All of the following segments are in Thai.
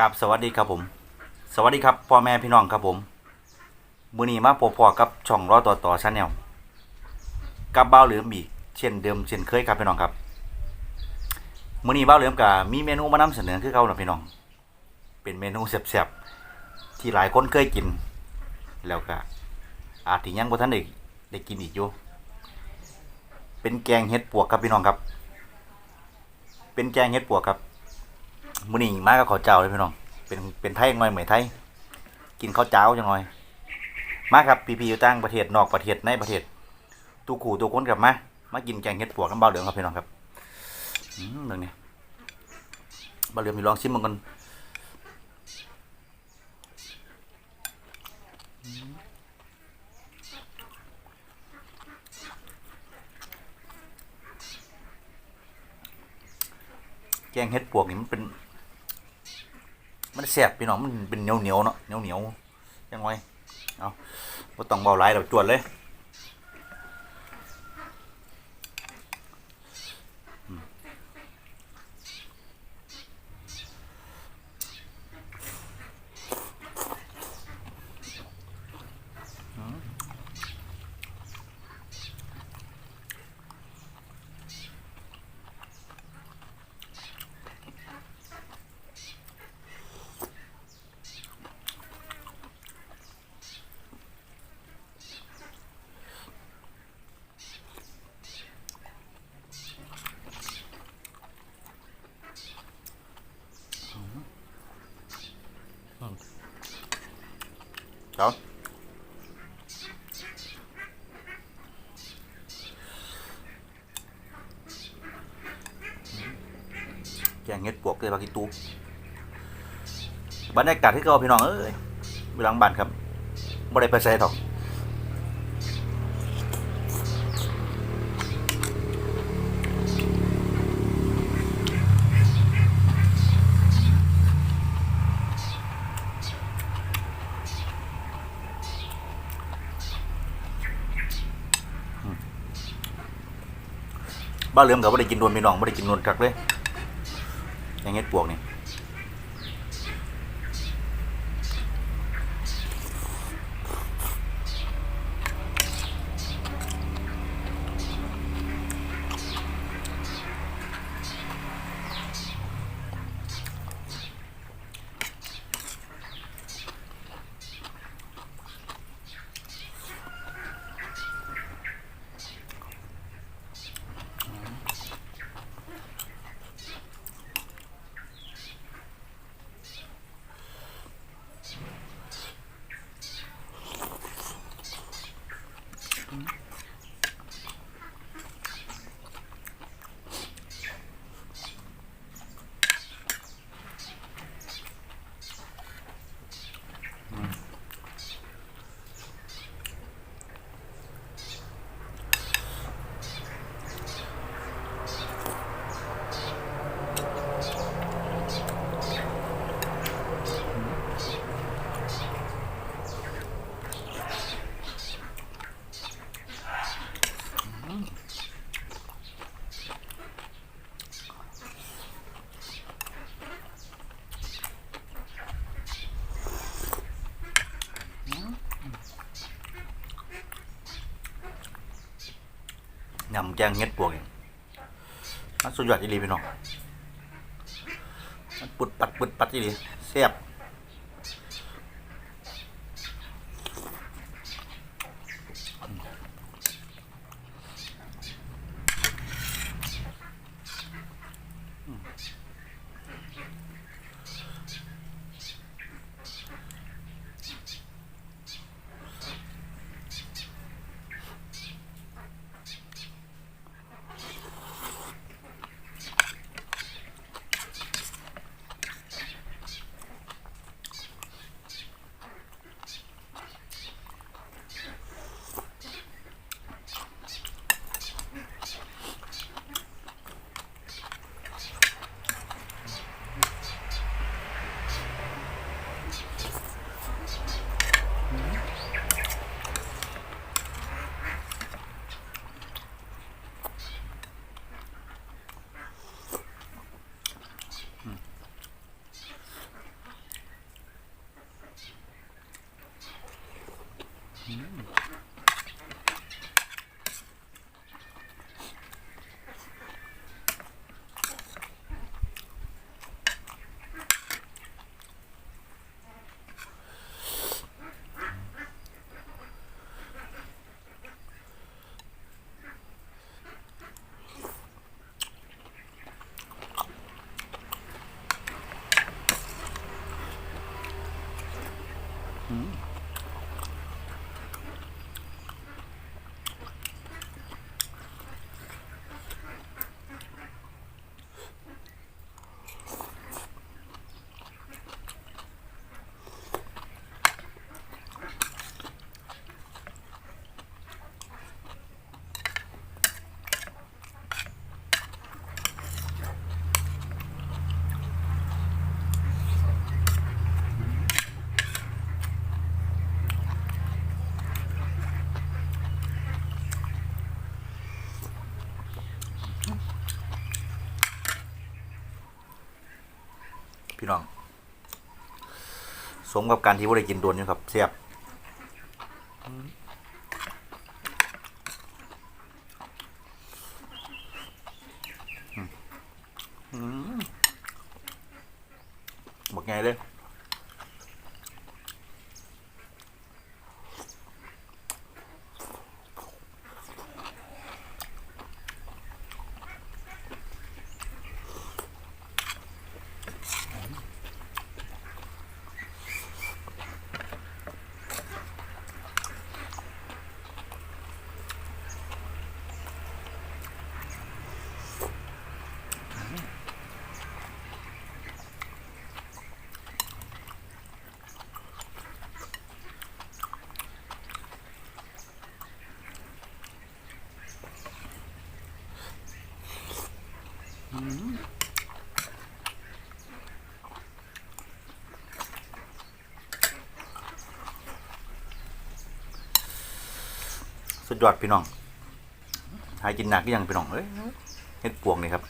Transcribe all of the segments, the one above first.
กับสวัสดีครับผม สวัสดีครับพ่อแม่พี่น้องครับผมมือนี้มาพบพอกับช่องรอต่อต่อชาแนลกับเบ้าเหลือมอีกเช่นเดิมเช่นเคยครับพี่น้องครับมือนี้บ้าเหลือมก็มีเมนูมานำเสนอคือเก่านะพี่น้อง เป็นเมนูแซ่บๆที่หลายคนเคยกิน แล้วก็อาจที่ยังบ่ทันได้ได้กินอีกอยู่เป็นแกงเห็ดปวกครับพี่น้องครับ เป็นแกงเห็ดปวกครับ มื้อนี้มากับข้าวเจ้าเลยพี่น้อง เป็นเป็นไทยหน่อยเหมือนไทย กินข้าวเจ้าจังหน่อย มาครับพี่ๆอยู่ต่างประเทศนอกประเทศในประเทศตูขู่ตัวคนกลับมา มากินแกงเห็ดปวกน้ำเบาเหลืองครับพี่น้องครับอืมเรื่องนี้เบาเหลืองมีลองชิมมันกันอืมแกงเห็ดปวกนี่มันเป็น มันแสบพี่น้องมันเป็นเหนียวเหนียวเนาะเหนียวเหนียวยังไงเอาบ่ต้องเบาหลายเราจวดเลยอืมอืม ครับแกงเห็ดปวกเลยปากิตูบรรยากาศที่เขาพี่น้องเอ้ยเวลาบ้านครับบ่ได้ไปใส่ถอก บ้านเหลื่อมกับบ่ได้กินโดนพี่น้องบ่ได้กินโดนกักเลยอย่างเงี้ยปวกนี่ ยำแกงเง็ดปวกเองมันสุดยอดอีหลีพี่น้องมันปุดปัดปุดปัดอีหลีแซ่บ สมกับการที่ว่าได้กินโดนอยู่ครับเสียบอืมอืมบอกไงเลย สุดยอดพี่น้อง หายกินหนักก็ยังพี่น้องเอ้ยเฮ็ดปวงนี่ครับ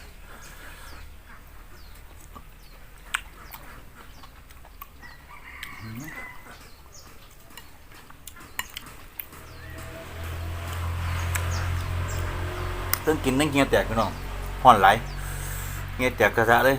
เรื่องกินนั่งเงียแตกพี่น้องห่อนไหลเงี้ยแตกกระทะเลย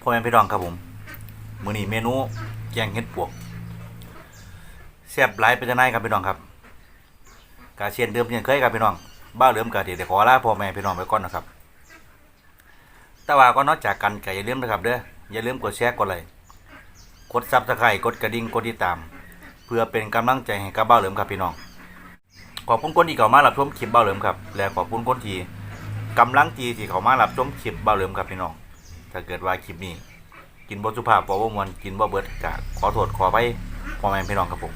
พ่อแม่พี่น้องครับผมมื้อนี้เมนูแกงเห็ดปวกแซ่บหลายเป็นจังไดครับพี่น้องครับกาเชียนเดิมเช่นเคยครับพี่น้องบ้าเหลือมกะเดี๋ยวขอลาพ่อแม่พี่น้องไปก่อนนะครับ แต่ว่าก็นอกจากกันก็อย่าลืมนะครับเด้ออย่าลืมกดแชร์กดไลค์กดซับสไครต์กดกระดิ่งกดติดตาม เพื่อเป็นกำลังใจให้กับบ้าเหลือมครับพี่น้องขอบคุณคนที่เข้ามารับชมคลิปบ้าเหลือมครับ และขอบคุณคนที่กำลังจีที่เข้ามารับชมคลิปบ้าเหลือมครับพี่น้อง ถ้าเกิดว่าคลิปนี้ กินบ่สุภาพบ่บ่มวนกินบ่เบิดกะขอโทษขอไปพ่อแม่พี่น้องครับผม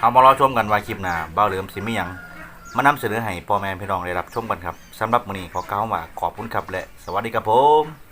เอามารอชมกันว่าคลิปหน้าบ่าเหลือมสิมีหยังมานำเสนอให้พ่อแม่พี่น้องได้รับชมกันครับสำหรับมื้อนี้ขอกล่าวว่าขอบคุณครับและ สวัสดีครับผม